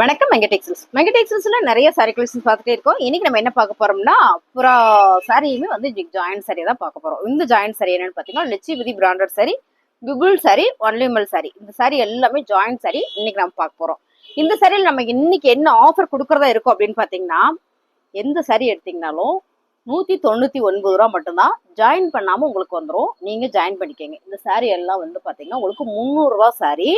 வணக்கம் மெங்க டெக்ஸ்டைல்ஸ் நிறைய சாரி கலெக்ஷன்ஸ் பார்த்துட்டே இருக்கோம். இன்னைக்கு நம்ம என்ன பார்க்க போறோம்னா அப்புறம் சாரியுமே வந்து ஜாயின் சாரி தான் பார்க்க போறோம். இந்த ஜாயின்ட் சாரி என்னன்னு பார்த்தீங்கன்னா லட்சுமதி பிராண்டட் சாரி பிபுள் சாரி ஒன்லிமல் சாரி இந்த சாரி எல்லாமே ஜாயின் சாரி இன்னைக்கு நம்ம பார்க்க போறோம். இந்த சாரியில் நம்ம இன்னைக்கு என்ன ஆஃபர் கொடுக்கறதா இருக்கும் அப்படின்னு பார்த்தீங்கன்னா எந்த சாரி எடுத்தீங்கனாலும் நூற்றி தொண்ணூற்றி ஒன்பது ரூபா மட்டும்தான் ஜாயின் பண்ணாமல் உங்களுக்கு வந்துடும் நீங்கள் ஜாயின் பண்ணிக்கோங்க. இந்த சாரி எல்லாம் வந்து பார்த்தீங்கன்னா உங்களுக்கு முந்நூறுரூவா சாரி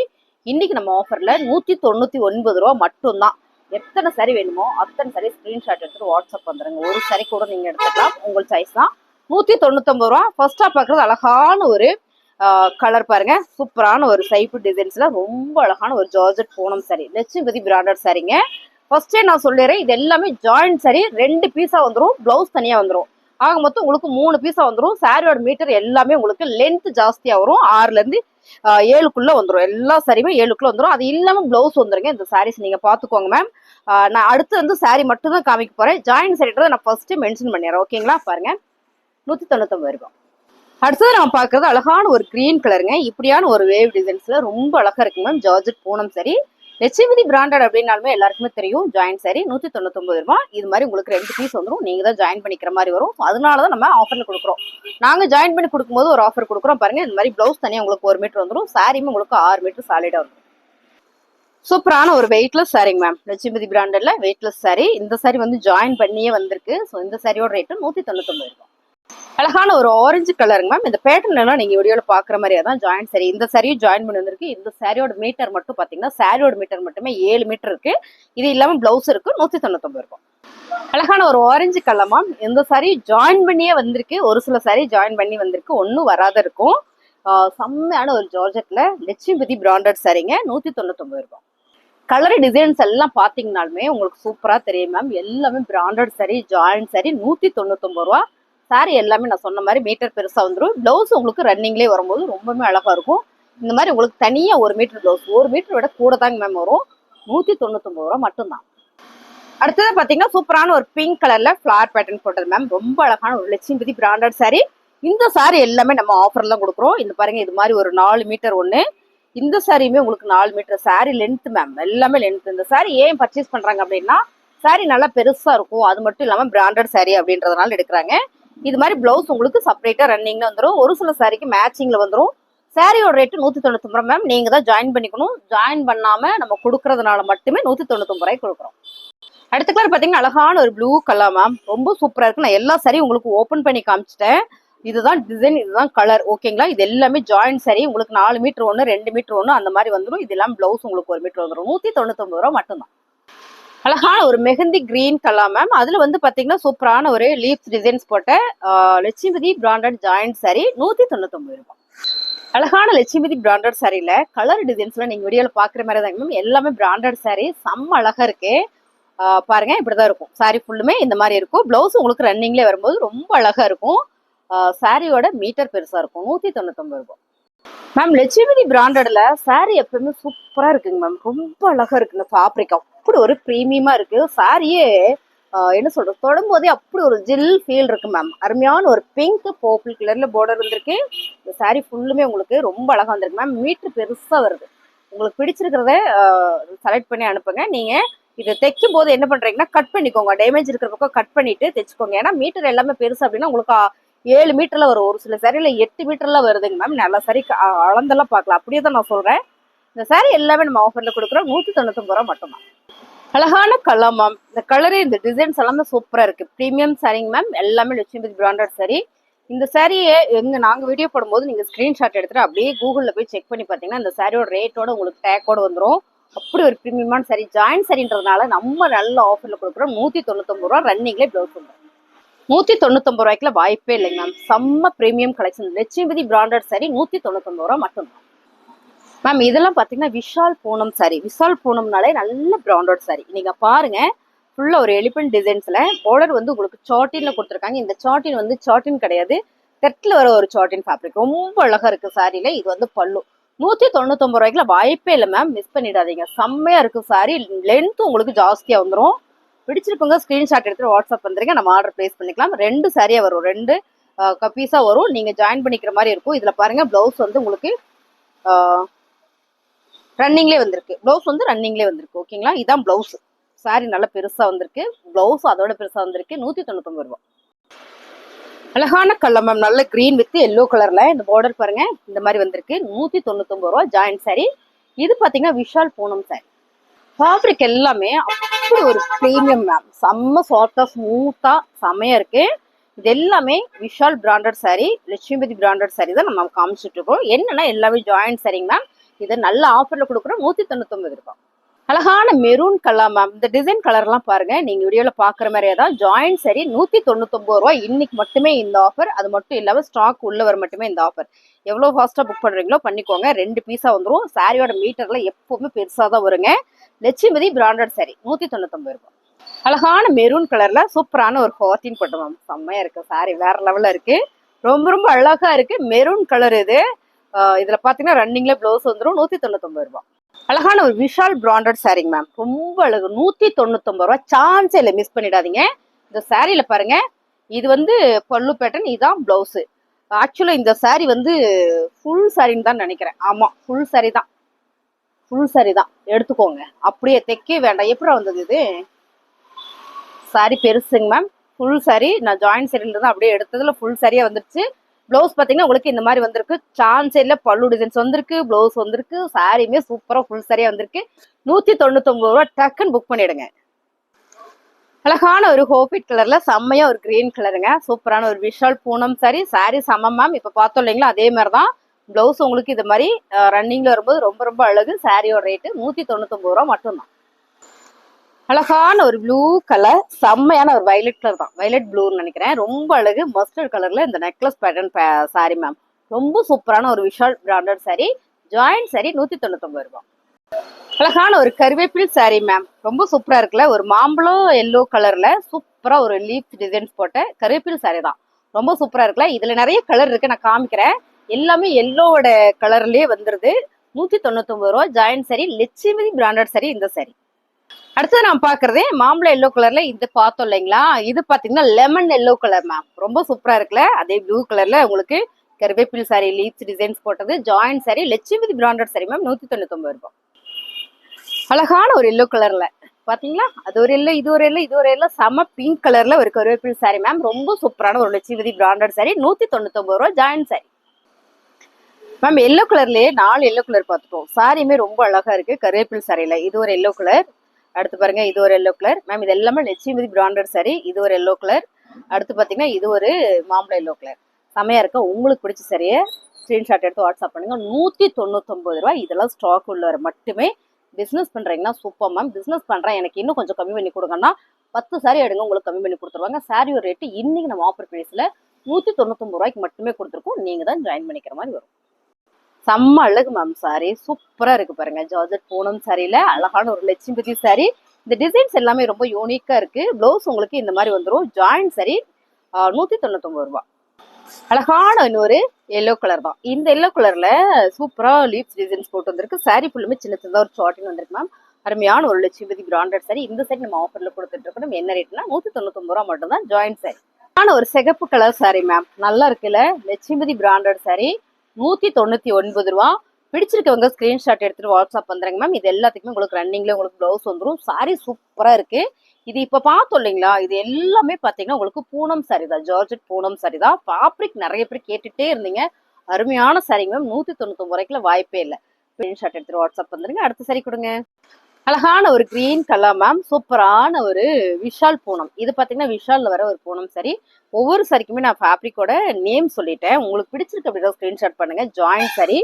இன்னைக்கு நம்ம ஆஃபரில் நூற்றி தொண்ணூற்றி ஒன்பது ரூபா மட்டும்தான். எத்தனை சரி வேணுமோ அத்தனை சரி ஸ்க்ரீன்ஷாட் எடுத்துட்டு வாட்ஸ்அப் வந்துடுங்க ஒரு சரி கூட நீங்கள் எடுத்துக்கலாம். உங்கள் சாய்ஸ் தான். நூற்றி தொண்ணூத்தொம்பது ரூபா. ஃபர்ஸ்ட்டாக பார்க்குறது அழகான ஒரு கலர் பாருங்க. சூப்பரான ஒரு சைப்பு டிசைன்ஸ்ல ரொம்ப அழகான ஒரு ஜார்ஜட் பூனம் சரி லட்சுமிபதி பிராண்டட் சரிங்க ஃபர்ஸ்டே நான் சொல்லிடுறேன். இது எல்லாமே ஜாயிண்ட் சரி ரெண்டு பீஸா வந்துடும் பிளவுஸ் தனியா வந்துடும் ஆக மொத்தம் உங்களுக்கு மூணு பீஸா வந்துடும் சாரியோட மீட்டர் எல்லாமே உங்களுக்கு லென்த் ஜாஸ்தியா வரும். ஆறுல இருந்து ஏழுக்குள்ள வந்துடும் எல்லா சாரியுமே ஏழுக்குள்ள வந்துடும் அது இல்லாம பிளவுஸ் வந்துருங்க. இந்த சாரீஸ் நீங்க பாத்துக்கோங்க மேம் நான் அடுத்து வந்து சாரி மட்டும் தான் காமிக்க போறேன். ஜாயின் சாரின்றதை நான் ஃபர்ஸ்ட் மென்ஷன் பண்ணிடுறேன். ஓகேங்களா பாருங்க. நூத்தி தொண்ணூத்தொம்பது ரூபாய் அடுத்தது நம்ம பார்க்குறது அழகான ஒரு கிரீன் கலருங்க இப்படியான ஒரு வேவ் டிசைன்ஸ்ல ரொம்ப அழகா இருக்குங்க மேம் ஜார்ஜட் பூனம் சரி லட்சுமிதி பிராண்டட் அப்படின்னாலுமே எல்லாருக்குமே தெரியும். ஜாயின் சாரி நூத்தி தொண்ணூத்தொன்பது ரூபாய் இது மாதிரி உங்களுக்கு ரெண்டு பீஸ் வந்துடும் நீங்க தான் ஜாயின் பண்ணிக்கிற மாதிரி வரும். அதனால தான் நம்ம ஆஃபர்ல கொடுக்குறோம். நாங்க ஜாயின் பண்ணி கொடுக்கும்போது ஒரு ஆஃபர் கொடுக்குறோம். பாருங்க இந்த மாதிரி பிளவுஸ் தனியாக உங்களுக்கு ஒரு மீட்டர் வந்துடும் சாரியுமே உங்களுக்கு ஆறு மீட்டர் சாலிடா வந்துடும் சூப்பரான ஒரு வெயிட்லெஸ் சாரிங்க மேம் லட்சுமிதி பிராண்டட்ல வெயிட்லெஸ் சாரி இந்த சாரி வந்து ஜாயின் பண்ணியே வந்திருக்கு. ஸோ இந்த சாரியோட ரேட்டு நூத்தி தொண்ணூத்தொம்பது ரூபாய் அழகான ஒரு ஆரஞ்சு கலருங்க மேம் இந்த பேட்டர்ன் எல்லாம் நீங்க வீடியோல பாக்குற மாதிரியே தான் ஜாயின் சரி இந்த சாரியும் ஜாயின் பண்ணி வந்திருக்கு இந்த சாரியோட மீட்டர் மட்டும் பாத்தீங்கன்னா சாரியோட மீட்டர் மட்டுமே ஏழு மீட்டர் இருக்கு. இது இல்லாம பிளவுஸ் இருக்கு நூத்தி தொண்ணூத்தொன்பது இருக்கும். அழகான ஒரு ஆரஞ்சு கலர் மேம் இந்த சாரி ஜாயின் பண்ணியே வந்திருக்கு. ஒரு சில சாரி ஜாயின் பண்ணி வந்திருக்கு. ஒன்றும் வராத இருக்கும். செம்மையான ஒரு ஜார்ஜெட்ல லட்சுமிபதி பிராண்டட் சாரிங்க நூத்தி தொண்ணூத்தொம்பது இருக்கும். கலர் டிசைன்ஸ் எல்லாம் பாத்தீங்கன்னாலுமே உங்களுக்கு சூப்பரா தெரியும் மேம் எல்லாமே பிராண்டட் சாரி ஜாயின் சாரி நூத்தி தொண்ணூத்தொம்பது ரூபா. சாரி எல்லாமே நான் சொன்ன மாதிரி மீட்டர் பெருசாக வந்துடும் ப்ளவுஸ் உங்களுக்கு ரன்னிங்லேயே வரும்போது ரொம்பவே அழகாக இருக்கும். இந்த மாதிரி உங்களுக்கு தனியாக ஒரு மீட்டர் ப்ளவுஸ் ஒரு மீட்டர் விட கூட தாங்க மேம் வரும். நூற்றி தொண்ணூத்தொம்பது ரூபா மட்டும்தான். அடுத்தது பார்த்தீங்கன்னா சூப்பரான ஒரு பிங்க் கலரில் ஃப்ளார் பேட்டர்ன் போட்டது மேம் ரொம்ப அழகான ஒரு லட்சுமிபதி பிராண்டட் சாரி இந்த சாரி எல்லாமே நம்ம ஆஃபர்லாம் கொடுக்குறோம். இந்த பாருங்க இது மாதிரி ஒரு நாலு மீட்டர் ஒன்று இந்த சாரியுமே உங்களுக்கு நாலு மீட்டர் சாரி லென்த் மேம் எல்லாமே லென்த் இந்த சாரி ஏன் பர்ச்சேஸ் பண்ணுறாங்க அப்படின்னா சாரி நல்லா பெருசாக இருக்கும். அது மட்டும் இல்லாமல் பிராண்டட் சாரி அப்படின்றதுனால எடுக்கிறாங்க. இது மாதிரி பிளவுஸ் உங்களுக்கு செப்பரேட்டா ரன்னிங்ல வந்துடும் ஒரு சில சாரிக்கு மேட்சிங்ல வந்துடும் சாரியோட ரேட்டு நூத்தி தொண்ணூத்தொம்பது மேம் நீங்க தான் ஜாயின் பண்ணிக்கணும். ஜாயின் பண்ணாம நம்ம கொடுக்கறதுனால மட்டுமே நூற்றி தொண்ணூத்தொம்பது ரூபாய் கொடுக்குறோம். அடுத்த கலர் பாத்தீங்கன்னா அழகான ஒரு ப்ளூ கலர் மேம் ரொம்ப சூப்பரா இருக்கு. நான் எல்லா சாரியும் உங்களுக்கு ஓப்பன் பண்ணி காமிச்சிட்டேன். இதுதான் டிசைன் இதுதான் கலர் ஓகேங்களா இது எல்லாமே ஜாயின் சரி உங்களுக்கு நாலு மீட்டர் ஒன்று ரெண்டு மீட்டர் ஒன்று அந்த மாதிரி வந்துடும் இது எல்லாம் பிளவுஸ் உங்களுக்கு ஒரு மீட்டர் வந்துடும் நூற்றி தொண்ணூத்தொம்பது ரூபா மட்டும்தான். அழகான ஒரு மெஹந்தி கிரீன் கலர் மேம் அதுல வந்து பாத்தீங்கன்னா சூப்பரான ஒரு லீவ்ஸ் டிசைன்ஸ் போட்ட லட்சுமிதி லட்சுமிபதி பிராண்டட் ஜாயிண்ட் சாரி நூத்தி தொண்ணூத்தொன்பது ரூபாய் அழகான லட்சுமிபதி பிராண்டட் சாரியில கலர் டிசைன்ஸ்லாம் நீங்க வீடியோல பாக்குற மாதிரி தாங்க மேம் எல்லாமே பிராண்டட் சாரி செம்ம அழகா இருக்கு. ஆஹ், பாருங்க இப்படிதான் இருக்கும். சாரி ஃபுல்லுமே இந்த மாதிரி இருக்கும். பிளவுஸ் உங்களுக்கு ரன்னிங்லேயே வரும்போது ரொம்ப அழகா இருக்கும். சாரியோட மீட்டர் பெருசா இருக்கும். நூத்தி தொண்ணூத்தொம்பது ரூபாய். மேம் லட்சுமிதி பிராண்டட்ல சாரி எப்பவுமே சூப்பரா இருக்குங்க மேம் ரொம்ப அழகா இருக்கு இந்த ஃபேப்ரிக் அப்படி ஒரு ப்ரீமியமா இருக்கு. சாரியே என்ன சொல்றது தொடும் போதே அப்படி ஒரு ஜில் ஃபீல் இருக்கு மேம் அருமையான ஒரு பிங்க் பர்பிள் கலர்ல பார்டர் வந்திருக்கு. இந்த சாரி ஃபுல்லுமே உங்களுக்கு ரொம்ப அழகா வந்திருக்கு மேம் மீட்டர் பெருசா வருது. உங்களுக்கு பிடிச்சிருக்கிறத செலக்ட் பண்ணி அனுப்புங்க. நீங்க இதை தைக்கும் போது என்ன பண்றீங்கன்னா கட் பண்ணிக்கோங்க. டேமேஜ் இருக்கிற பக்கம் கட் பண்ணிட்டு தைச்சுக்கோங்க. ஏன்னா மீட்டர் எல்லாமே பெருசு அப்படின்னா உங்களுக்கு ஏழு மீட்டரில் வரும். ஒரு சில சரியில எட்டு மீட்டரில் வருதுங்க மேம் நல்லா சரி அளந்தெல்லாம் பார்க்கலாம். அப்படியே தான் நான் சொல்கிறேன் இந்த சாரி எல்லாமே நம்ம ஆஃபரில் கொடுக்குறோம் நூற்றி தொண்ணூத்தொம்பது ரூபா மட்டும்தான் அழகான கலர் மேம் இந்த கலரு இந்த டிசைன்ஸ் எல்லாமே சூப்பராக இருக்குது ப்ரீமியம் சாரிங்க மேம் எல்லாமே லட்சுமிபதி பிராண்டட் சாரி இந்த சாரியை எங்கே நாங்கள் வீடியோ போடும்போது நீங்கள் ஸ்க்ரீன்ஷாட் எடுத்துகிட்டு அப்படியே கூகுளில் போய் செக் பண்ணி பார்த்தீங்கன்னா இந்த சாரியோட ரேட்டோட உங்களுக்கு டேக்கோட வந்துடும் அப்படி ஒரு ப்ரீமியமான சாரி ஜாயின் சாரின்றதுனால நம்ம நல்ல ஆஃபரில் கொடுக்குறோம் நூற்றி தொண்ணூத்தொம்பது ரூபா ரன்னிங்லேயே ப்ளவுஸ் வந்துடும் நூத்தி தொண்ணூத்தொம்பது ரூபாய்க்குல வாய்ப்பே இல்லைங்க மேம் செம்ம premium collection Lakshmipathi branded saree நூத்தி தொண்ணூத்தொம்பது ரூபா மட்டும்தான் மேம் இதெல்லாம் பார்த்தீங்கன்னா விஷால் பூனம் சாரி விஷால் பூனம்னாலே நல்ல பிராண்டட் சாரி நீங்க பாருங்க. ஃபுல்லா ஒரு எலிபென்ட் டிசைன்ஸ்ல ஆர்டர் வந்து உங்களுக்கு சாட்டின்ல கொடுத்துருக்காங்க. இந்த சாட்டின் வந்து சாட்டின் கிடையாது. தெற்குல வர ஒரு சாட்டின் ஃபேப்ரிக் ரொம்ப அழகா இருக்கு சாரியில இது வந்து பல்லு. நூத்தி தொண்ணூத்தொம்பது ரூபாய்க்குல வாய்ப்பே இல்லை மேம் மிஸ் பண்ணிடாதீங்க. செம்மையா இருக்கு சாரி லென்த் உங்களுக்கு ஜாஸ்தியா வந்துடும் பிடிச்சிருப்பவங்க ஸ்க்ரீன்ஷாட் எடுத்து வாட்ஸ்அப் வந்துருங்க. நம்ம ஆர்டர் பிளேஸ் பண்ணிக்கலாம். ரெண்டு சாரியா வரும். ரெண்டு பீஸாக வரும். நீங்கள் ஜாயின் பண்ணிக்கிற மாதிரி இருக்கும். இதில் பாருங்கள் ப்ளவுஸ் வந்து உங்களுக்கு ரன்னிங்லேயே வந்திருக்கு. ப்ளவுஸ் வந்து ரன்னிங்லேயே வந்திருக்கு. ஓகேங்களா இதான் ப்ளவுஸ் சாரி நல்லா பெருசாக வந்திருக்கு. ப்ளவுஸ் அதோட பெருசாக வந்திருக்கு. நூற்றி தொண்ணூத்தொம்பது ரூபா. அழகான கலர் மேம் நல்ல க்ரீன் வித் எல்லோ கலரில் இந்த பார்டர் பாருங்கள் இந்த மாதிரி வந்திருக்கு. நூற்றி தொண்ணூத்தொம்பது ரூபா ஜாயின் சாரி இது பார்த்தீங்கன்னா விஷால் பூனம் சாரி ஃபேப்ரிக் எல்லாமே அப்படி ஒரு ப்ரீமியம் மேம் செம்ம சாஃப்டாக ஸ்மூத்தாக செம்மையாக இருக்கு. இது எல்லாமே Vishal branded saree Lakshmipathi branded saree தான் நம்ம காமிச்சிட்டு இருக்கோம். என்னன்னா எல்லாமே ஜாயிண்ட் சரிங்க மேம் இதை நல்ல ஆஃபரில் கொடுக்குறோம். நூற்றி தொண்ணூத்தொம்பது ரூபாய். அழகான மெரூன் கலர் மேம் இந்த டிசைன் கலர்லாம் பாருங்க. நீங்க வீடியோல பாக்குற மாதிரியே தான். ஜாயிண்ட் சரி நூத்தி தொண்ணூத்தொன்பது ரூபாய். இன்னைக்கு மட்டுமே இந்த ஆஃபர் அது மட்டும் இல்லாம ஸ்டாக் உள்ளவர் மட்டுமே இந்த ஆஃபர் எவ்வளவு ஃபாஸ்டா புக் பண்றீங்களோ பண்ணிக்கோங்க. ரெண்டு பீஸா வந்துடும் சாரியோட மீட்டர்ல எப்பவுமே பெருசா தான் வருங்க. லட்சுமதி பிராண்டட் சாரி நூத்தி தொண்ணூத்தொன்பது ரூபாய் அழகான மெரூன் கலர்ல சூப்பரான ஒரு ஃபோர்டீன் போட்டு மேம் செம்மையா இருக்கு. சாரி வேற லெவல்ல இருக்கு. ரொம்ப ரொம்ப அழகா இருக்கு. மெரூன் கலர் இது. இதுல பாத்தீங்கன்னா ரன்னிங்ல ப்ளவுஸ் வந்துடும் நூத்தி தொண்ணூத்தொம்பது ரூபாய். அழகான ஒரு விஷால் பிராண்டட் சாரிங்க மேம் ரொம்ப அழகு. நூத்தி தொண்ணூத்தொன்பது ரூபாய். சான்ஸே இல்லை மிஸ் பண்ணிடாதீங்க. இந்த சாரியில பாருங்க. இது வந்து பல்லு பேட்டர்ன் இதுதான் பிளவுஸ் ஆக்சுவலா இந்த சாரி வந்து ஃபுல் சாரின்னு தான் நினைக்கிறேன். ஆமா ஃபுல் சாரி தான். ஃபுல் saree தான் எடுத்துக்கோங்க. அப்படியே தைக்கே வேண்டாம். எப்படி வந்தது இது? சாரி பெருசுங்க மேம் ஃபுல் சாரி. நான் ஜாயின் சரியில தான் அப்படியே எடுத்ததில் ஃபுல் சாரியாக வந்துருச்சு. ப்ளவுஸ் பார்த்தீங்கன்னா உங்களுக்கு இந்த மாதிரி வந்திருக்கு. சான்ஸ் இல்லை பல்லு டிசைன்ஸ் வந்திருக்கு. ப்ளவுஸ் வந்திருக்கு. சாரியுமே சூப்பராக ஃபுல் சாரியாக வந்திருக்கு. நூற்றி தொண்ணூத்தொம்பது ரூபா டக்குன்னு புக் பண்ணிவிடுங்க அழகான ஒரு ஹோபிட் கலர்ல செம்மையா ஒரு கிரீன் கலருங்க சூப்பரான ஒரு விஷால் பூனம் சாரி சாரி சமம் மேம் இப்போ பார்த்தோம் இல்லைங்களா? அதே மாதிரி தான் ப்ளவுஸ் உங்களுக்கு இது மாதிரி ரன்னிங்கில் வரும்போது ரொம்ப ரொம்ப அழகு. சாரியோட ரேட்டு நூற்றி தொண்ணூத்தொம்பது ரூபா மட்டும்தான். அழகான ஒரு ப்ளூ கலர் செம்மையான ஒரு வயலட் கலர் தான். வயலட் ப்ளூன்னு நினைக்கிறேன். ரொம்ப அழகு. மஸ்டர்ட் கலரில் இந்த நெக்லஸ் பேட்டர்ன் சாரி மேம் ரொம்ப சூப்பரான ஒரு Vishal branded sorry joint sorry நூற்றி தொண்ணூத்தொம்பது ரூபா. அழகான ஒரு கருவேப்பில் சாரி மேம் ரொம்ப சூப்பராக இருக்குல்ல? ஒரு மாம்பழம் எல்லோ கலரில் சூப்பராக ஒரு லீஃப் டிசைன்ஸ் போட்ட கருவேப்பில் சாரி தான். ரொம்ப சூப்பராக இருக்குல்ல? இதில் நிறைய கலர் இருக்குது நான் காமிக்கிறேன். எல்லாமே எல்லோவோட கலர்லயே வந்துருது. நூத்தி தொண்ணூத்தொன்பது ரூபா join saree Lakshmipathi branded sorry இந்த சாரி அடுத்தது நான் பாக்குறது மாம்பழம் எல்லோ கலர்ல இது பார்த்தோம் இல்லைங்களா? இது பாத்தீங்கன்னா லெமன் எல்லோ கலர் மேம் ரொம்ப சூப்பரா இருக்குல்ல? அதே ப்ளூ கலர்ல உங்களுக்கு கருவேப்பில் சாரி லீவ்ஸ் டிசைன்ஸ் போட்டது join saree Lakshmipathi branded saree ma'am நூத்தி தொண்ணூத்தொன்பது ரூபாய் அழகான ஒரு எல்லோ கலர்ல பாத்தீங்களா? அது ஒரு எல்லோ இது ஒரு எல்லோ இது ஒரு எல்லோ செம பிங்க் கலர்ல ஒரு கருவேப்பில் சாரி மேம் ரொம்ப சூப்பரான ஒரு லட்சுமதி பிராண்டட் சாரி நூத்தி தொண்ணூத்தொன்பது ரூபா ஜாயின் சாரி மேம் எல்லோ கலர்லயே நாலு எல்லோ கலர் பார்த்துட்டோம் சாரியுமே ரொம்ப அழகா இருக்கு. கருவேப்பில் சாரியில இது ஒரு எல்லோ கலர் அடுத்து பாருங்க இது ஒரு எல்லோ கலர் மேம் இது எல்லாமே லட்சுமிதி பிராண்டட் சாரி இது ஒரு எல்லோ கலர் அடுத்து பாத்தீங்கன்னா இது ஒரு மாம்பழம் எல்லோ கலர் செமையா இருக்கு. உங்களுக்கு பிடிச்ச சரியை ஸ்க்ரீன்ஷாட் எடுத்து வாட்ஸ்அப் பண்ணுங்க. நூத்தி தொண்ணூத்தொன்பது ரூபாய். இதெல்லாம் ஸ்டாக் உள்ளவர் மட்டுமே பிசினஸ் பண்றீங்கன்னா சூப்பர் மேம் பிசினஸ் பண்றேன். எனக்கு இன்னும் கொஞ்சம் கம்மி பண்ணி கொடுங்கன்னா பத்து சாரி எடுங்க. உங்களுக்கு கம்மி பண்ணி கொடுத்துருவாங்க. சாரியோட ரேட்டு இன்னைக்கு நம்ம ஆஃபர் பிரைஸ்ல நூத்தி தொண்ணூத்தொன்பது ரூபாய்க்கு மட்டுமே கொடுத்துருக்கோம். நீங்க தான் ஜாயின் பண்ணிக்கிற மாதிரி வரும். செம்ம அழகு மேம் சாரி சூப்பரா இருக்கு பாருங்க. ஜார்ஜட் பூனம் சாரியில அழகான ஒரு லட்சுமிபதி சாரி இந்த டிசைன்ஸ் எல்லாமே ரொம்ப யூனிக்கா இருக்கு. ப்ளவுஸ் உங்களுக்கு இந்த மாதிரி வந்துடும் ஜாயின் சாரி நூத்தி தொண்ணூத்தொம்பது ரூபாய் அழகான இன்னொரு எல்லோ கலர் தான். இந்த எல்லோ கலர்ல சூப்பரா லீவ்ஸ் டிசைன்ஸ் போட்டு வந்திருக்கு. சாரி ஃபுல்லுமே சின்ன சின்ன ஒரு ஷார்ட்டிங் வந்திருக்கு மேம் அருமையான ஒரு லட்சுமிபதி பிராண்டட் சாரி இந்த சாரி நம்ம ஆஃபர்ல கொடுத்துட்டு இருக்கோம். என்ன ரேட்னா நூத்தி தொண்ணூத்தொம்பது ரூபா மட்டும் தான் ஜாயின் சாரி ஆனால் ஒரு சிகப்பு கலர் சாரி மேம் நல்லா இருக்குல்ல? லட்சுமிபதி பிராண்டட் சாரி நூற்றி தொண்ணூற்றி ஒன்பது ரூபா. பிடிச்சிருக்கவங்க ஸ்க்ரீன்ஷாட் எடுத்துட்டு வாட்ஸ்அப் பண்ணுறேங்க மேம் இது எல்லாத்துக்குமே உங்களுக்கு ரன்னிங்ல உங்களுக்கு ப்ளவுஸ் வந்துடும் சாரி சூப்பராக இருக்கு. இது இப்போ பார்த்தோம் இல்லைங்களா? இது எல்லாமே பார்த்தீங்கன்னா உங்களுக்கு பூனம் சாரி தான். ஜார்ஜெட் பூனம் சாரி தான். ஃபேப்ரிக் நிறைய பேர் கேட்டுகிட்டே இருந்தீங்க. அருமையான சாரிங்க மேம் நூற்றி தொண்ணூத்தி வரைக்குல வாய்ப்பே இல்லை. ஸ்க்ரீன்ஷாட் எடுத்துட்டு வாட்ஸ்அப் வந்துருங்க. அடுத்த சாரி கொடுங்க. அழகான ஒரு கிரீன் கலர் மேம் சூப்பரான ஒரு விஷால் பூனம். இது பார்த்தீங்கன்னா விஷாலில் வர ஒரு பூனம் சரி. ஒவ்வொரு சரிக்குமே நான் ஃபேப்ரிக்கோட நேம் சொல்லிட்டேன். உங்களுக்கு பிடிச்சிருக்கு அப்படின்னா ஸ்க்ரீன்ஷாட் பண்ணுங்கள் ஜாயின் சரி.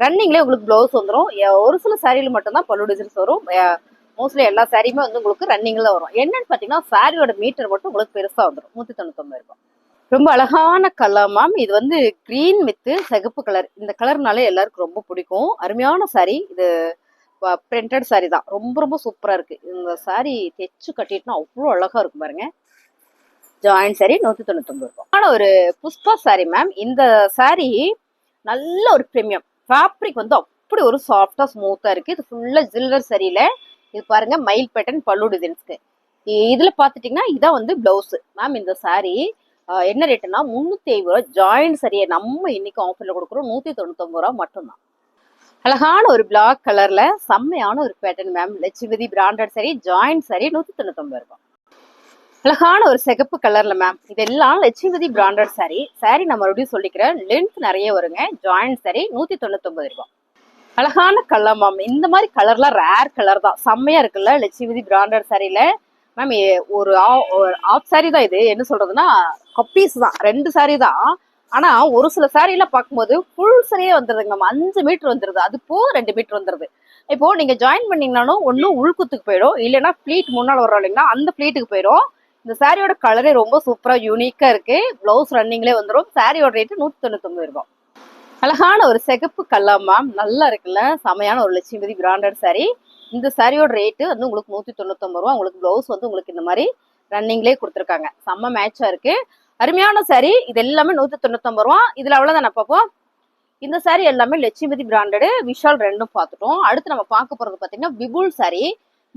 ரன்னிங்லேயே உங்களுக்கு ப்ளவுஸ் வந்துடும் ஒரு சில சாரியில் மட்டும்தான் பல்லு டிசைன்ஸ் வரும். மோஸ்ட்லி எல்லா சாரியுமே வந்து உங்களுக்கு ரன்னிங்கில் வரும். என்னன்னு பார்த்தீங்கன்னா சாரியோட மீட்டர் மட்டும் உங்களுக்கு பெருசாக வந்துடும் நூற்றி தொண்ணூத்தொம்பது ரூபாய். ரொம்ப அழகான கலர் மேம் இது வந்து கிரீன் வித்து சிகப்பு கலர் இந்த கலர்னாலே எல்லாருக்கும் ரொம்ப பிடிக்கும். அருமையான சாரி இது பிரிண்டட் சாரி தான். ரொம்ப ரொம்ப சூப்பராக இருக்கு. இந்த சாரி தைச்சு கட்டிட்டுனா அவ்வளோ அழகா இருக்கும் பாருங்க. ஜாயின் சாரி நூற்றி தொண்ணூத்தொம்பது ரூபா ஆனால் ஒரு புஷ்பா சாரி மேம் இந்த சாரி நல்ல ஒரு ப்ரீமியம் ஃபேப்ரிக் வந்து அப்படி ஒரு சாஃப்டாக ஸ்மூத்தாக இருக்கு. இது ஃபுல்லாக ஜில்லர் சரியில் இது பாருங்க மயில் பேட்டர்ன் பல்லு டிசைன்ஸ்க்கு இதில் பார்த்துட்டிங்கன்னா இதான் வந்து ப்ளவுஸு மேம் இந்த சாரி என்ன ரேட்டுன்னா முந்நூற்றி ஐம்பது ரூபா ஜாயின் சரியை நம்ம இன்னைக்கு ஆஃபரில் கொடுக்குறோம். நூற்றி தொண்ணூத்தொம்பது ரூபா மட்டும்தான். அழகான ஒரு பிளாக் கலர்ல செம்மையான ஒரு pattern ma'am Lakshmipathi branded saree joint saree நூத்தி தொண்ணூத்தொன்பது ரூபாய். அழகான ஒரு சிகப்பு கலர்ல மேம் இதெல்லாம் லட்சுமதி பிராண்டட் சாரி சாரி நான் மறுபடியும் சொல்லிக்கிறேன். லென்த் நிறைய வருங்க. ஜாயிண்ட் சாரி நூத்தி தொண்ணூத்தொன்பது ரூபாய். அழகான கலர் மேம் இந்த மாதிரி கலர்லாம் ரேர் கலர் தான். செம்மையா இருக்குல்ல லட்சுமதி பிராண்டட் சாரியில மேம் ஒரு ஆஃப் சாரி தான் இது. என்ன சொல்றதுன்னா கப்பீஸ் தான். ரெண்டு சாரி தான். ஆனா ஒரு சில சாரியில பார்க்கும்போது ஃபுல் சரியே வந்துருதுங்க மேம் அஞ்சு மீட்டர் வந்துருது. அது போ ரெண்டு மீட்டர் வந்துருது. இப்போ நீங்க ஜாயின் பண்ணீங்கனாலும் ஒன்றும் உள்குத்துக்கு போயிடும். இல்லைன்னா ஃபிளீட் முன்னால் வரோம் இல்லைங்கன்னா அந்த ஃபிளீட்டுக்கு போயிடும். இந்த சாரியோட கலரே ரொம்ப சூப்பரா யூனிக்கா இருக்கு. பிளவுஸ் ரன்னிங்லேயே வந்துடும் சாரியோட ரேட்டு நூத்தி தொண்ணூத்தொன்பது ரூபாய். அழகான ஒரு சிகப்பு கல்லா மேம் நல்லா இருக்குல்ல? செமையான ஒரு லட்சுமிபதி பிராண்டட் சாரி இந்த சாரியோட ரேட்டு வந்து உங்களுக்கு நூத்தி தொண்ணூத்தொன்பது ரூபா உங்களுக்கு பிளவுஸ் வந்து உங்களுக்கு இந்த மாதிரி ரன்னிங்லேயே கொடுத்துருக்காங்க. செம்ம மேட்சா இருக்கு. அருமையான சாரி இது எல்லாமே நூத்தி தொண்ணூத்தொன்பது ரூபா. இதுல அவ்வளவுதானே பார்ப்போம். இந்த சாரி எல்லாமே லட்சுமிபதி பிராண்டடு விஷால் ரெண்டும் பார்த்துட்டோம். அடுத்து நம்ம பார்க்க போறது பாத்தீங்கன்னா விபுல் சாரி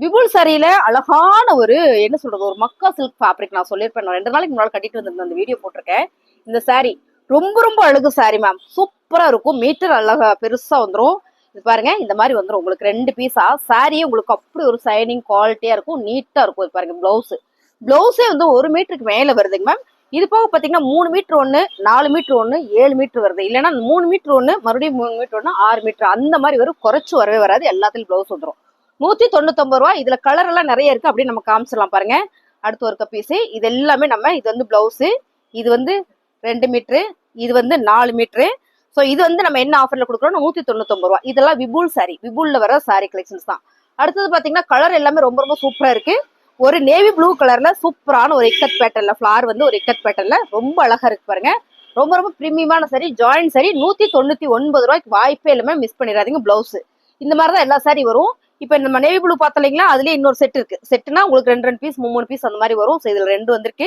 விபுல் சாரியில அழகான ஒரு என்ன சொல்றது ஒரு மக்கா சில்க் ஃபேப்ரிக் நான் சொல்லியிருப்பேன். நான் ரெண்டு நாளைக்கு முன்னாள் கட்டிட்டு வந்திருந்தேன் அந்த வீடியோ போட்டிருக்கேன். இந்த சாரி ரொம்ப ரொம்ப அழகு சாரி மேம் சூப்பரா இருக்கும். மீட்டர் அழகா பெருசா வந்துடும் இது பாருங்க இந்த மாதிரி வந்துடும் உங்களுக்கு ரெண்டு பீஸா சாரியே உங்களுக்கு அப்படி ஒரு சைனிங் குவாலிட்டியா இருக்கும். நீட்டா இருக்கும். இது பாருங்க பிளவுஸ் பிளவுஸே வந்து ஒரு மீட்டருக்கு மேல வருதுங்க மேம் இது போக பார்த்தீங்கன்னா மூணு மீட்ரு ஒன்று நாலு மீட்ரு ஒன்று ஏழு மீட்ரு வருது. இல்லைன்னா மூணு மீட்ரு ஒன்று மறுபடியும் மூணு மீட்ரு ஒன்று ஆறு மீட்ரு அந்த மாதிரி வரும் குறைச்சு வரவே வராது. எல்லாத்துலையும் ப்ளவுஸ் வந்துடும் நூற்றி தொண்ணூத்தொம்பது ரூபா இதில் கலர் எல்லாம் நிறைய இருக்கு. அப்படின்னு நம்ம காமிச்சிடலாம் பாருங்க. அடுத்து ஒரு கப்பீஸு இது எல்லாமே நம்ம இது வந்து ப்ளவுஸு இது வந்து ரெண்டு மீட்ரு இது வந்து நாலு மீட்ரு ஸோ இது வந்து நம்ம என்ன ஆஃபரில் கொடுக்குறோம் நூற்றி தொண்ணூத்தொம்பது ரூபா இதெல்லாம் விபுல் சாரி விபுலில் வர சாரி கலெக்ஷன்ஸ் தான். அடுத்தது பார்த்தீங்கன்னா கலர் எல்லாமே ரொம்ப ரொம்ப சூப்பராக இருக்குது ஒரு நேவி ப்ளூ கலர்ல சூப்பரான ஒரு இக்கத் பேட்டர்ல ஃபிளார் வந்து ஒரு இக்கத் பேட்டர்ல ரொம்ப அழகா இருக்கு பாருங்க. ரொம்ப ரொம்ப பிரீமியமான சரி ஜாயின் சரி நூத்தி தொண்ணூத்தி ஒன்பது ரூபாய்க்கு வாய்ப்பே இல்லாம மிஸ் பண்ணிடாதீங்க பிளவுஸ் இந்த மாதிரி தான் எல்லா சாரி வரும். இப்போ நம்ம நேவி ப்ளூ பார்த்தோம் இல்லைங்களா அதுலயே இன்னொரு செட் இருக்கு. செட்னா உங்களுக்கு ரெண்டு ரெண்டு பீஸ் மூணு பீஸ் அந்த மாதிரி வரும். ஸோ இதுல ரெண்டு வந்திருக்கு.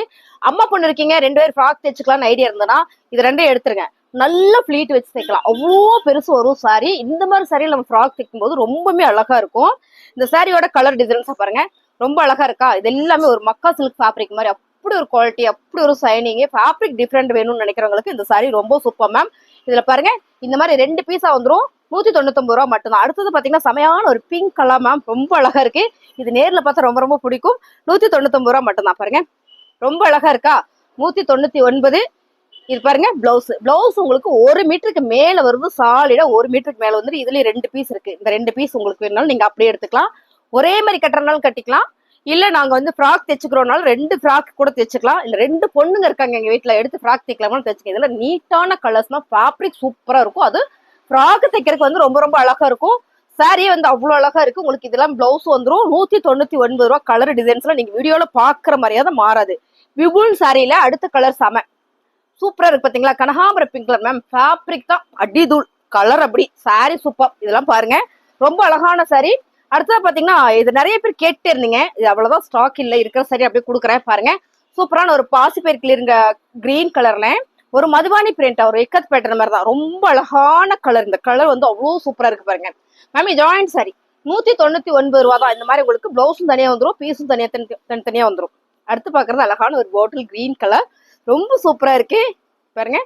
அம்மா பொண்ணு இருக்கீங்க ரெண்டு பேர் ஃப்ராக் தைச்சுக்கலாம்னு ஐடியா இருந்ததுன்னா இது ரெண்டே எடுத்துருங்க. நல்ல ஃபிளீட் வச்சு தைக்கலாம். அவ்வளோ பெருசு வரும் சாரி இந்த மாதிரி சாரியில் நம்ம ஃப்ராக் தைக்கும் போது ரொம்பவுமே அழகா இருக்கும். இந்த சாரியோட கலர் டிசைன்ஸை பாருங்க. ரொம்ப அழகா இருக்கா? இது எல்லாமே ஒரு மக்கா சில்க் ஃபேப்ரிக் மாதிரி அப்படி ஒரு குவாலிட்டி அப்படி ஒரு சைனிங் ஃபேப்ரிக் டிஃப்ரெண்ட் வேணும்னு நினைக்கிறவங்களுக்கு இந்த சாரி ரொம்ப சூப்பர் மேம் இதுல பாருங்க இந்த மாதிரி ரெண்டு பீஸா வந்துடும் நூத்தி தொண்ணூத்தொன்பது ரூபா மட்டும்தான். அடுத்தது பாத்தீங்கன்னா செமையான ஒரு பிங்க் கலர் மேம் ரொம்ப அழகா இருக்கு. இது நேர்ல பார்த்தா ரொம்ப ரொம்ப பிடிக்கும். நூத்தி தொண்ணூத்தொன்பது ரூபா மட்டும்தான் பாருங்க. ரொம்ப அழகா இருக்கா? நூத்தி தொண்ணூத்தி ஒன்பது இது பாருங்க பிளவுஸ் பிளவுஸ் உங்களுக்கு ஒரு மீட்டருக்கு மேல வருது சாலிடா ஒரு மீட்டருக்கு மேல வந்து இதுலயும் ரெண்டு பீஸ் இருக்கு. இந்த ரெண்டு பீஸ் உங்களுக்கு வேணாலும் நீங்க அப்படியே எடுத்துக்கலாம். ஒரே மாதிரி கட்டுறதுனாலும் கட்டிக்கலாம். இல்ல நாங்க வந்து ஃப்ராக் தைச்சுக்கிறோம்னாலும் ரெண்டு ஃப்ராக் கூட தைச்சுக்கலாம். இல்ல ரெண்டு பொண்ணுங்க இருக்காங்க எங்க வீட்டுல எடுத்து ஃப்ராக் தைக்கலாமான்னு தைச்சுக்க இதுல நீட்டான கலர்ஸ்னா ஃபேப்ரிக் சூப்பரா இருக்கும். அது ஃப்ராக் தைக்கிறதுக்கு வந்து ரொம்ப ரொம்ப அழகா இருக்கும். சாரியே வந்து அவ்வளவு அழகா இருக்கு. உங்களுக்கு இதெல்லாம் பிளவுஸ் வந்துரும். நூத்தி தொண்ணூத்தி ஒன்பது ரூபா கலர் டிசைன்ஸ்லாம் நீங்க வீடியோல பாக்குற மாதிரியா தான் மாறாது விபுல் சாரியில அடுத்த கலர் செம. சூப்பரா இருக்கு பாத்தீங்களா? கனகாம்பரம் பிங்க் கலர் மேம் ஃபேப்ரிக் தான். அடிதூள். கலர் அப்படி. சாரி சூப்பர் இதெல்லாம் பாருங்க. ரொம்ப அழகான சாரி அடுத்தது பாத்தீங்கன்னா இது நிறைய பேர் கேட்டு இருந்தீங்க. இது அவ்வளவுதான் ஸ்டாக் இல்ல இருக்கிற சரி அப்படியே கொடுக்குறேன் பாருங்க. சூப்பரான ஒரு பாசிப்பயிர் கிளிருங்க கிரீன் கலர்ல ஒரு மதுபானி பிரிண்டா ஒரு இக்கத் பேட்டர் மாதிரி தான். ரொம்ப அழகான கலர் இந்த கலர் வந்து அவ்வளோ சூப்பரா இருக்கு பாருங்க. மேம் ஜாயிண்ட் சாரி நூத்தி தொண்ணூத்தி ஒன்பது ரூபா தான் இந்த மாதிரி உங்களுக்கு பிளவுஸும் தனியா வந்துடும் பீஸும் தனியா தனி தனித்தனியா வந்துடும் அடுத்து பாக்குறது அழகான ஒரு பாட்டில் கிரீன் கலர் ரொம்ப சூப்பரா இருக்கு. பாருங்க.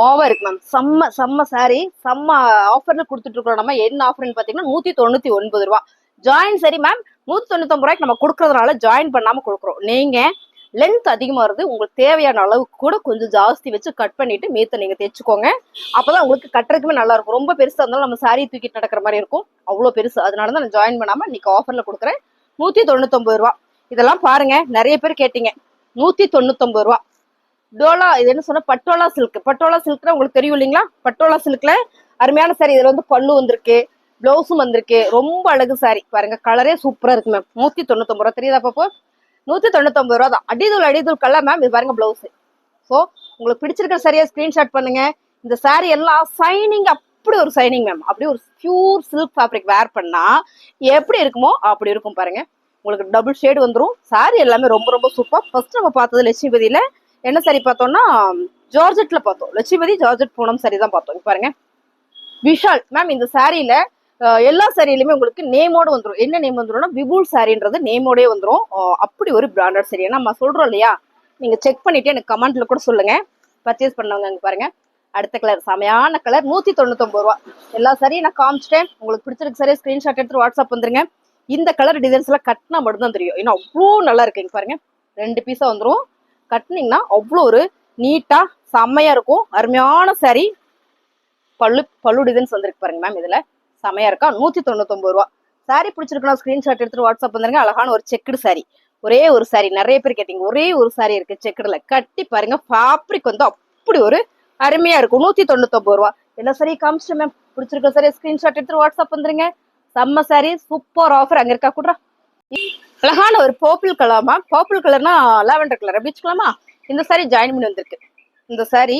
ஓவா இருக்கு மேம் செம்ம செம்ம சாரி செம்ம ஆஃபர்ல கொடுத்துட்டு இருக்கோம் நம்ம. என்ன ஆஃபர்னு பாத்தீங்கன்னா நூத்தி தொண்ணூத்தி ஒன்பது ரூபா. ஜாயின் சரி மேம் நூத்தி தொண்ணூத்தி ரூபாய்க்கு நம்ம கொடுக்கறதுனால ஜாயின் பண்ணாம கொடுக்குறோம். நீங்க லென்த் அதிகமா வருது உங்களுக்கு தேவையான அளவு கூட கொஞ்சம் ஜாஸ்தி வச்சு கட் பண்ணிட்டு மீத்த நீங்க தைச்சுக்கோங்க அப்பதான் உங்களுக்கு கட்டுறதுக்குமே நல்லா இருக்கும். ரொம்ப பெருசா இருந்தாலும் நம்ம சாரி தூக்கிட்டு நடக்கிற மாதிரி இருக்கும். அவ்வளவு பெருசு. அதனால தான் நான் ஜாயின் பண்ணாம இன்னைக்கு ஆஃபர்ல கொடுக்குறேன். நூத்தி தொண்ணூத்தொன்பது ரூபா. இதெல்லாம் பாருங்க நிறைய பேர் கேட்டீங்க. நூத்தி தொண்ணூத்தொம்பது ரூபா. டோலா இது என்ன சொன்னா பட்டோலா சில்க் பட்டோலா சில்க்னா உங்களுக்கு தெரியும் இல்லைங்களா? பட்டோலா சில்க்ல அருமையான சாரி இதுல வந்து பல்லு வந்திருக்கு பிளவுஸும் வந்திருக்கு. ரொம்ப அழகு சாரி பாருங்க கலரே சூப்பரா இருக்கு மேம் நூத்தி தொண்ணூத்தொம்பது ரூபா. தெரியுதா பாப்போ? நூத்தி தொண்ணூத்தொன்பது ரூபா தான். அடிதூள் அடிதூள் கலர் மேம் இது பாருங்க பிளவுஸ் ஸோ உங்களுக்கு பிடிச்சிருக்க சரியா ஸ்கிரீன்ஷாட் பண்ணுங்க. இந்த சாரி எல்லாம் சைனிங் அப்படி ஒரு சைனிங் மேம் அப்படியே ஒரு பியூர் சில்க் ஃபேப்ரிக் வேர் பண்ணா எப்படி இருக்குமோ அப்படி இருக்கும் பாருங்க. உங்களுக்கு டபுள் ஷேடு வந்துடும் சாரி எல்லாமே ரொம்ப ரொம்ப சூப்பர் ஃபர்ஸ்ட் நம்ம பார்த்தது லட்சுமிபதியில என்ன சரி பார்த்தோம்னா ஜார்ஜெட்ல பார்த்தோம். லட்சுமிபதி ஜார்ஜெட் பூனம் சரி தான் பார்த்தோம். பாருங்க. விஷால் மேம் இந்த சாரியில எல்லா சாரியிலுமே உங்களுக்கு நேமோட வந்துடும் என்ன நேம் வந்துடும்னா விபுல் சாரின்றது நேமோடே வந்துடும் அப்படி ஒரு பிராண்டட் சாரி நம்ம சொல்றோம் இல்லையா? நீங்க செக் பண்ணிட்டு எனக்கு கமெண்ட்ல கூட சொல்லுங்க. பர்ச்சேஸ் பண்ணவங்க இங்க பாருங்க. அடுத்த கலர் செமையான கலர் நூத்தி தொண்ணூத்தொன்பது ரூபா. எல்லா சரியும் நான் காமிச்சிட்டேன். உங்களுக்கு பிடிச்சிருக்கு சரியா ஸ்கிரீன்ஷாட் எடுத்து வாட்ஸ்அப் வந்துருங்க. இந்த கலர் டிசைன்ஸ் எல்லாம் கட்டினா மட்டும்தான் தெரியும். ஏன்னா அவ்வளோ நல்லா இருக்குங்க பாருங்க. ரெண்டு பீஸா வந்துடும் கட்டினீங்கன்னா அவ்வளோ ஒரு நீட்டாக செம்மையா இருக்கும். அருமையான saree. பல்லு பல்லு டிசைன்ஸ் வந்திருக்கு பாருங்க மேம் இதில். செம்மையாக இருக்கா? நூற்றி தொண்ணூத்தொம்பது ரூபா. saree பிடிச்சிருக்கணும் ஸ்க்ரீன்ஷாட் எடுத்துட்டு வாட்ஸ்அப் வந்துருங்க. அழகான ஒரு செக்குடு saree. ஒரே ஒரு saree. நிறைய பேர் கேட்டீங்க. ஒரே ஒரு சாரீ இருக்கு செக்குடில் கட்டி பாருங்க. ஃபேப்ரிக் வந்து அப்படி ஒரு அருமையாக இருக்கும். நூற்றி தொண்ணூத்தொம்பது ரூபா. என்ன சரி காமிச்சிட்டு மேம் பிடிச்சிருக்க சரி ஸ்க்ரீன்ஷாட் எடுத்து வாட்ஸ்அப் வந்துருங்க. செம்ம சாரி சூப்பர் ஆஃபர் அங்கே இருக்கா? கூட அழகான ஒரு பர்பிள் கலர்மா பர்பிள் கலர்னா லாவெண்டர் கலர் அப்படி வச்சுக்கலாமா? இந்த சாரி ஜாயின் பண்ணி வந்திருக்கு. இந்த சாரி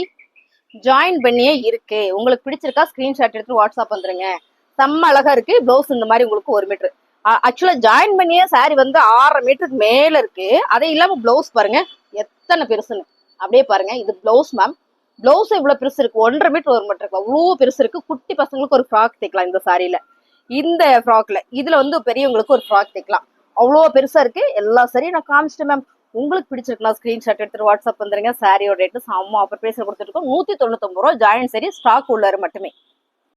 ஜாயின் பண்ணியே இருக்கு. உங்களுக்கு பிடிச்சிருக்கா? ஸ்கிரீன்ஷாட் எடுத்து வாட்ஸ்அப் வந்துருங்க. செம்ம அழகா இருக்கு. ப்ளவுஸ் இந்த மாதிரி உங்களுக்கு ஒரு மீட்டர் ஆக்சுவலா ஜாயின் பண்ணியே சாரி வந்து ஆறரை மீட்டருக்கு மேல இருக்கு. அதே இல்லாம ப்ளவுஸ் பாருங்க. எத்தனை பெருசுன்னு. அப்படியே பாருங்க. இது ப்ளவுஸ் மேம் ப்ளவுஸ் இவ்வளவு பெருசு இருக்கு? ஒன்றரை மீட்டர் ஒரு மீட்டர் இருக்கு அவ்வளோ பெருசு இருக்கு. குட்டி பசங்களுக்கு ஒரு ஃப்ராக் தைக்கலாம் இந்த சாரியில இந்த ஃப்ராக்ல இதுல வந்து பெரியவங்களுக்கு ஒரு ஃப்ராக் தைக்கலாம். அவ்வளோ பெருசா இருக்கு. எல்லா சரியும் நான் காமிச்சிட்டேன் மேம் உங்களுக்கு பிடிச்சிருக்கலாம் ஸ்க்ரீன்ஷாட் எடுத்துட்டு வாட்ஸ்அப் வந்துருங்க. சாரியோட ரேட்டு செம்ம ஆஃபர் பேச கொடுத்துருக்கோம் நூத்தி தொண்ணூத்தொம்பது ரூபா ஜாயின் சரி ஸ்டாக் உள்ளார் மட்டுமே.